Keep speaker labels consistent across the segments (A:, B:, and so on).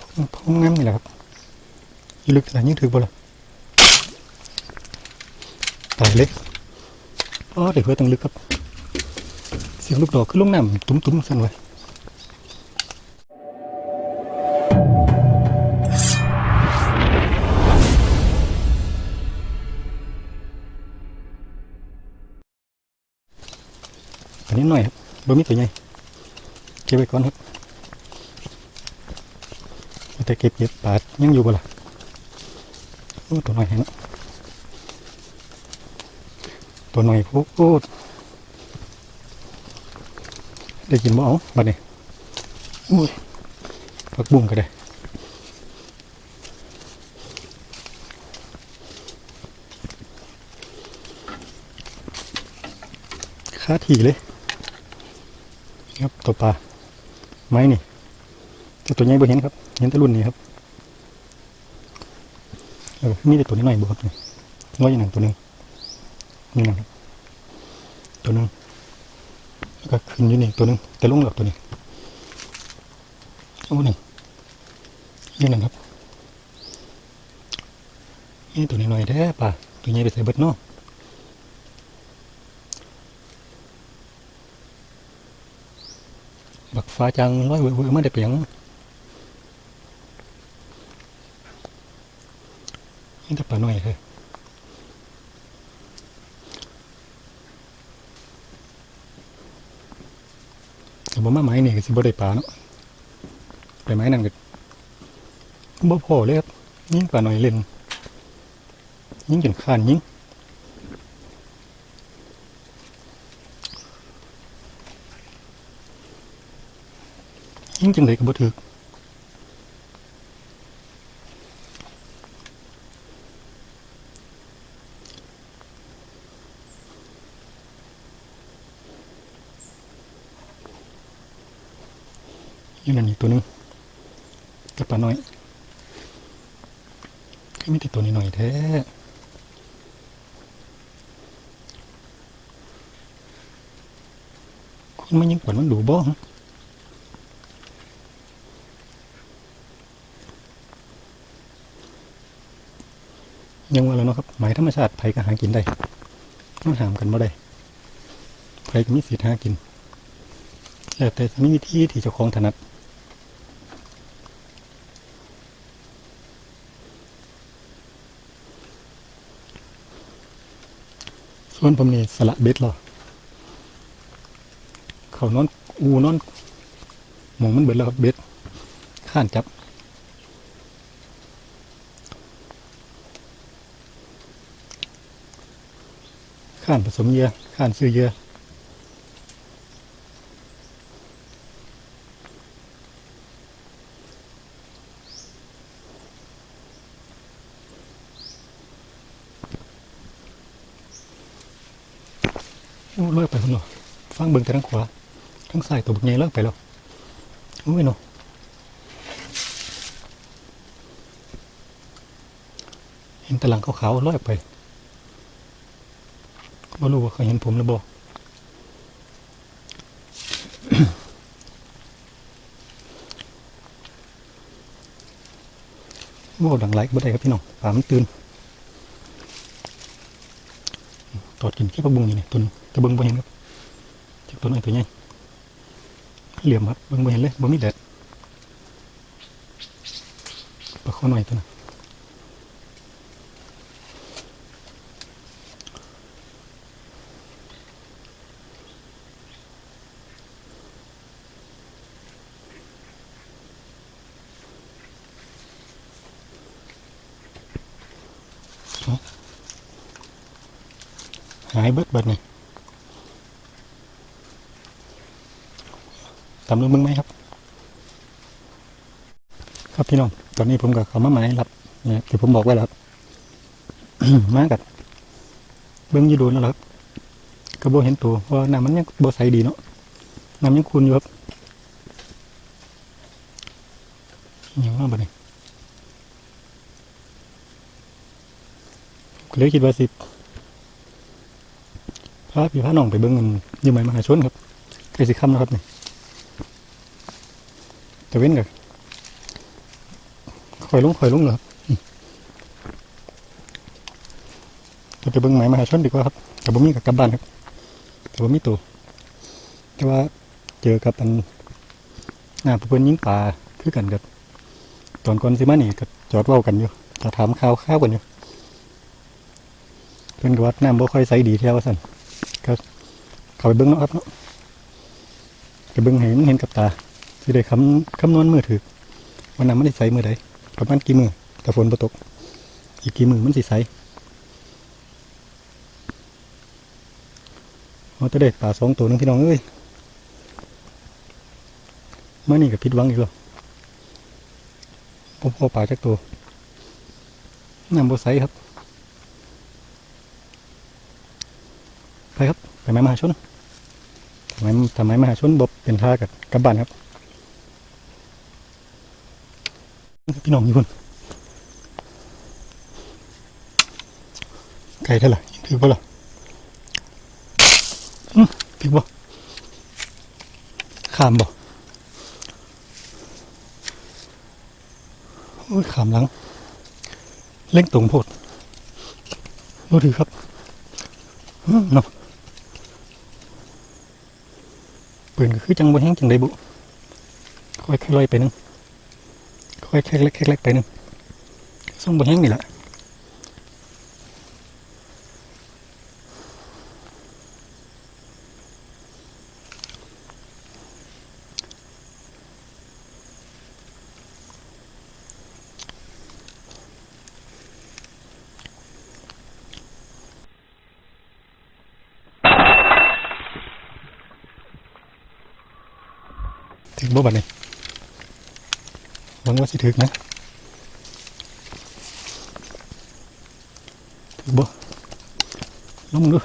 A: กับพงงามนี่แหละครับยี่ลึกอะไรยิ่งถือบ่ล่ะตายเลยอ๋อเดี๋ยวเพื่อต้องลึกครับ เสียงลูกดอกขึ้นลงน้ำตุ้มๆสั่นไว้อันนี้หน่อยครับบ่มีตัวใหญ่เก็บไว้ก่อนครับ แต่เก็บเก็บปาดยังอยู่บ่ล่ะโอ้ตัวหน่อยเห็นแล้วตัวหน่อยโอ้โอ้ได้กินบ่เอาบัดนี้อุ้ยผักบุ้งก็ได้ค่าถี่เลยครับตัวปลาไม้นี่แต่ตัวใหญ่บ่เห็นครับ เห็นแต่รุ่นนี้ครับเออมีแต่ตัวนี้หน่อยบ่ครับนี่น้อยอย่างหนึ่งตัวหนึงนี่นะครับตัวหนึงแล้วก็ขึ้นอยู่นี่ตัวหนึงแต่ลงหลับตัวนี้โอ้หนึ่งยี่หนึ่งครับนี่ตัวนี้หน่อยแท้ปลาตัวใหญ่ไปใส่เบิดเนาะบักฟ้าจังร้อยเวอร์มาได้เปียง นี่แต่ปลาหน่อยเลยแต่บ่มาไม้นี่ก็สิบ่ได้ปลาเนาะไปไม้นั่นก็บ่พอเลยครับยิ่งปลาหน่อยเล่นยิ่งจนขานยิ่งยิ่งจังไดก็บ่ถึกอยู่นั่นอีกตัวหนึงกับปลาน้อยก็มีแต่ตัวนี้หน่อยแท้คน มันยังกวนมันดูบ่ฮะยังว่าแล้วเนาะครับหมายธรรมชาติไผก็หากินได้มันหามกันบ่ได้ไผก็มีสิทธิ์หากินแล้วแต่จะมีวิธีที่เจ้าของถนัดส่วนผมนี่สละเบ็ดหรอ เขานอนอูนอนหมองมันเบิดแล้วครับเบ็ดข้านจับข้านผสมเยื่อข้านซื้อเยื่อโอ้เลิกไปคนเนาะฟังเบิ่งแต่ทางขวา ทางซ้ายตัวบุกใหญ่เลิกไปแล้วโอ้ยเนาะเห็นตะลังขาวๆลอยไปบ่รู้ว่าเขาเห็นผมหรือบ่โอ้ดังไลค์บ่ได้ครับพี่น้องปามันตื่นตอดกินแค่ปลาบุ้งนี่นี่ตัวนึงแต่เบิ่งบ่เห็นครับจากตัวน้อยตัวใหญ่ เหลี่ยมครับเบิ่งบ่เห็นเลยบ่มีแดดปลาข้อน้อยตัวนั้หายเบิดเบิดนี่ำลึงมึงไหมครับ ครับพี่น้อง ตอนนี้ผมกับเขามาหมายรับเนี่ยที่ผมบอกไว้แล้วมากัดเบิ้งยีโดนแล้วครับกระโบเห็นตัวเพราะว่าน้ำมันยังโบใสดีเนาะน้ำยังคุณอยู่ครับอย่างว่าบ่เนี่ยก็เลยคิดว่าสิพาพี่พาน้องไปเบิ้งเงินยืมไหมมหาชนครับใกล้สิค่ำแล้วครับเนี่ย ตะเว้นกับอยลงค่อยลงเหรอครับอืมเราไปเบิ่งหมายมหาชนดีกว่าครับแต่บ่มีกับกับบ้านครับแต่บ่มีตัวแต่ว่าเจอกับอันหน้าผู้เพิ่อนยิงปลาคือกันกับตอนก่อนสิมานี่ก็จอดเว้ากันอยู่จะถามข่าวข้าวกันอยู่เพิ่อนก็ว่าน้ำบ่ค่อยใสดีแท้ว่าซั่นก็เข้าไปเบิ่งเนาะครับเนาะไปเบิ่งให้มันเห็นกับตา สิได้คำคำนวณมือถือว่าน้ำมันได้ใส่มือใดประมาณกี่มือแต่ฝนบ่ตก อีกกี่มือมันสิใส่เอาจะได้ปลาสองตัวนึงพี่น้องเอ้ยมานี่ก็ผิดหวังอีกแล้วผมพอปลาจักตัวน้ำบ่ใสครับ ไปครับไปไม้มหาชนทำไมทำไมมหาชนบบเป็นท่ากับกับบ้านครับ พี่น้องอยู่คนไก่เท่าไหร่ถือบ่ล่ะอืมถือบ่ขามบ่โอ้ยขามหลัง เล่งตรงโพดบ่ถือครับอืมเนาะปืนก็คือจังบนแห้งจังไดบุค่อยๆลอยไปหนึง ค่อยๆเล็กแค่เล็กไปนึงส่งบนแห้งนี่แหละถึงบ่บัดนี้หวั งว่าสิถึกนะถึกบ่ลงดู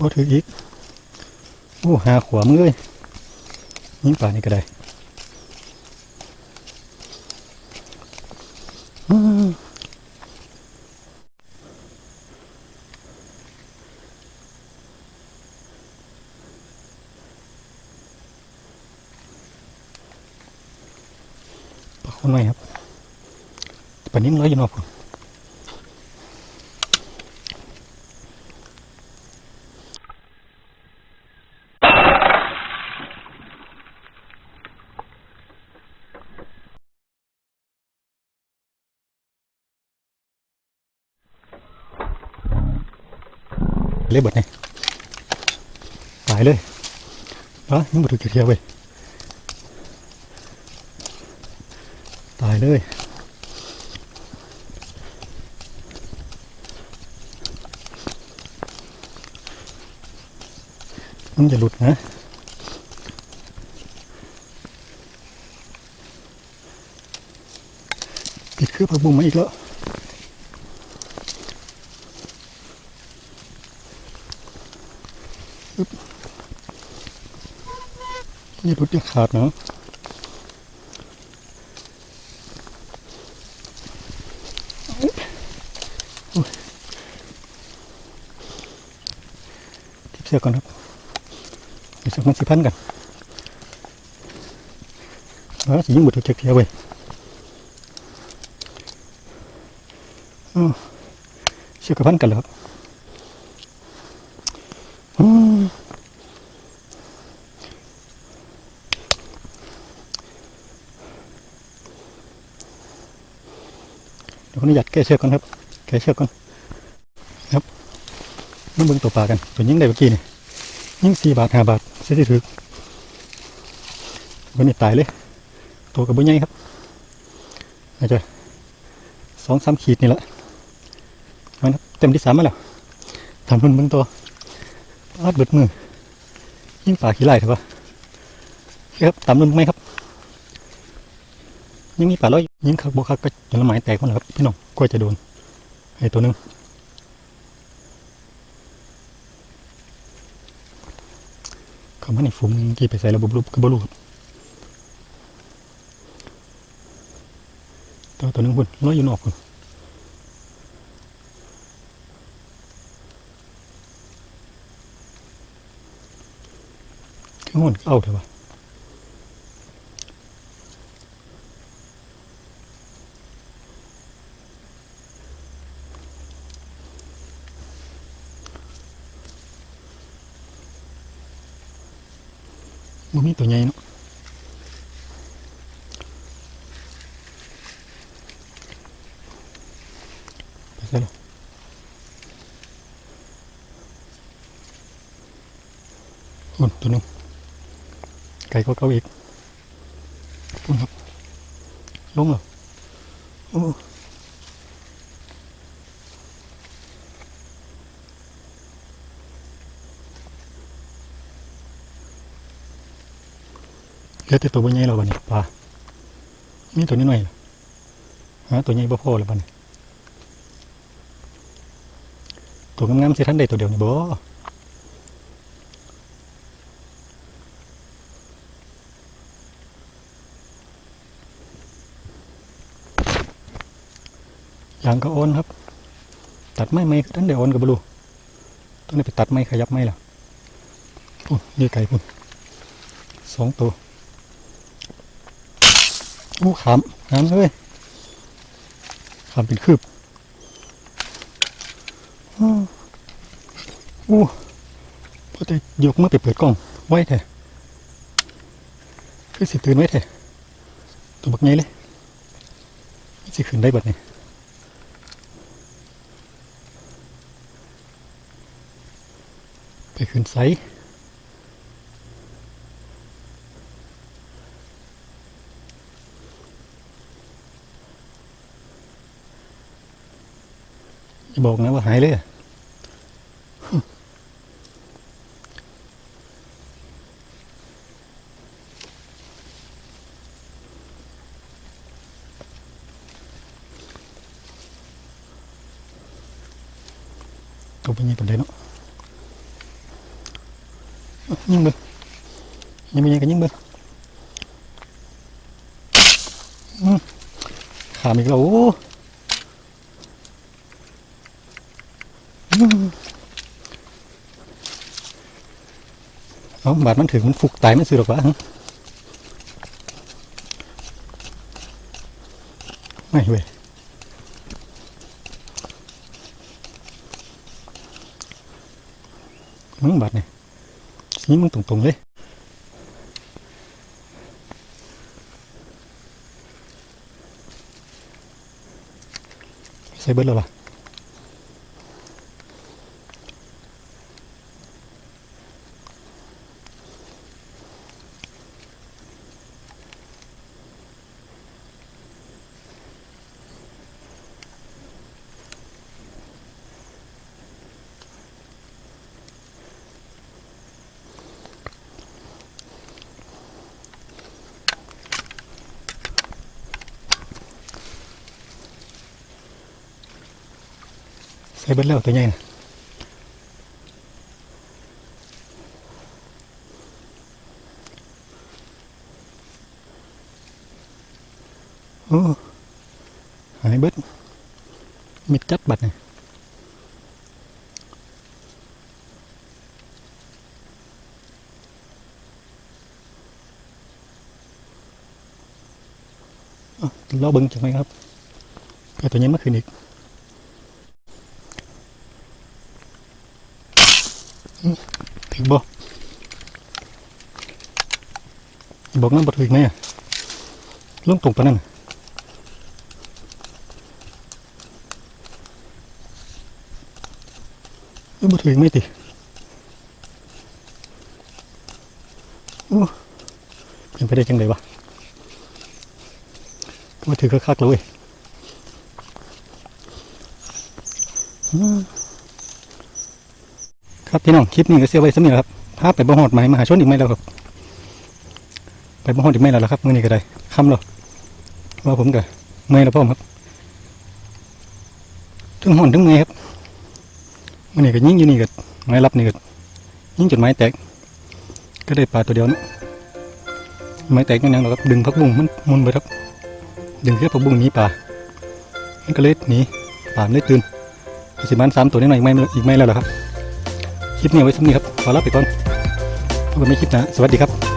A: บ่ถึกอีกโอ้หาขวามือเลยยิงป่านี่ก็ได้อืมปลาคนหน่อยครับปลานิ่มร้อยอยู่นอกผม เลยบดนี่ตายเลยอะยังบดถูกเทียวเว้ยตายเลยมันจะหลุดนะปิดเครื่องผักบุ้งมาอีกแล้ว อย่าหลุดอย่าขาดนะทิปเสือก่อนครับเดี๋ยวสักมันสิพันกันว่าสิยิงบุตรเจ็กเทียวเว้ยเชือกกับพันกันเหรอครับ ดี๋ยวขออนุญาตแก้เชือกก่อนครับ แก้เชือกก่อนมาเบิ่งตัวปลากัน ตัวยิงได้เมื่อกี้นี่ยิ่งสี่บาทห้าบาทเสียที่ถือวันนี้ตายเลย ตัวกับบุญใหญ่ครับอาจจะสองสามขีดนี่แหละมันเต็มที่สามมาแล้วทำเพิ่นเบิ่งตัวอาดเบิดมือ ยิ่งปลาขี้ไล่เถอวะโอเครับตามนุ่นไหมครับ ยังมีปลาร้อยยิงคักบวคักก็จนละหมายแตกมดแล้วครับพี่น้องกลัวจะโดนไอ้ตัวนึงเขามาในฝูงกี่ไปใส่ระบบรูปกับบรูครับตัวตัวนึงพุ่นลอยอยู่นอกพุ่นคือหุ่นเอาเถอะวะ บ่มีตัวใหญ่เนาะไปใส่ละหุ่นตัวหนึงไก่ก็เก้าอีกพุ่นครับลงเหรอโอ้ เลือแต่ตัวบ่ใหญ่แล้วบัดนี้ปลามีตัวนี้หน่อยล่ะตัวใหญ่บ่พอแล้วบัดนี้ตัวงามๆสิทันได้ตัวเดียวนี่บ่ยางก็โอนครับ ตัดไม้ไหมทันได้โอนก็บ่รู้ต้องได้ไปตัดไม้ขยับไม้ล่ะโอ้นี่ไก่พุ่นสองตัว อู้ขามขามเลยขามเป็นคืบอู้พอแต่ยกมือไปเปิดกล้อง ไว้แท้คือสิตื่นไว้แท้ตัวบักไงเลยสิขึ้นได้บัดนี้ไปขึ้นไซส์ บอกนะว่าหายเลยตัวเป็นยังไงเนาะอะยิงเบิ้งยังไม่ยังกันยิงเบิ้งขามีกแล้วโอ้ม เอาบาดมันถึงมันฟุกตายไม่ซื้อหรอกวะฮะไม่เว้ยมึงบัดเนี่ยนี่มึงตรงๆเลยใส่เบิดแล้วล่ะ ใส่เบิดแล้วตัวใหญ่นะโอ้หายเบิดมิดจัดบัดเนี่ยอ้าวรอเบิ้งจังไหมครับไอ้ตัวนี้เมื่อคืนอีก ถึงบ่ บอกนั่นบ่ถึงไหมอะลงตรงปานนั้นเออบ่ถึงไม่ติโอ้เป็นไปได้จังไดวะมาถือคักๆแล้วเว้ยครับพี่น้องคลิปนี้ก็เสียไว้สำนี้แหละครับพาพไปบ่หอดไหมมหาชนอีกไหมแล้วครับ ไปบ่หอดอีกไหมแล้วครับมื้อนี้ก็ได้ค่ำแล้วว่าผมก็เมื่อยแล้วพ่อมครับถึงหอนถึงเมื่อยครับมื้อนี้ก็ยิงอยู่นี่ก็ไม้รับนี่ก็ยิงจนไม้แตก ก็ได้ปลาตัวเดียวนะไม้แตกยังๆหรอกครับดึงพักบุ้งมันมุนไปครับ ดึงแค่พักบุ้งหนีปลามันก็เลยหนีปลามันเลยตื่นสิมันสามตัวนี้หน่อยอีกไหมอีกไหมแล้วล่ะครับคลิปนี้ไว้สักนี้ครับขอลาไปก่อนพบกันในคลิปหนะสวัสดีครับ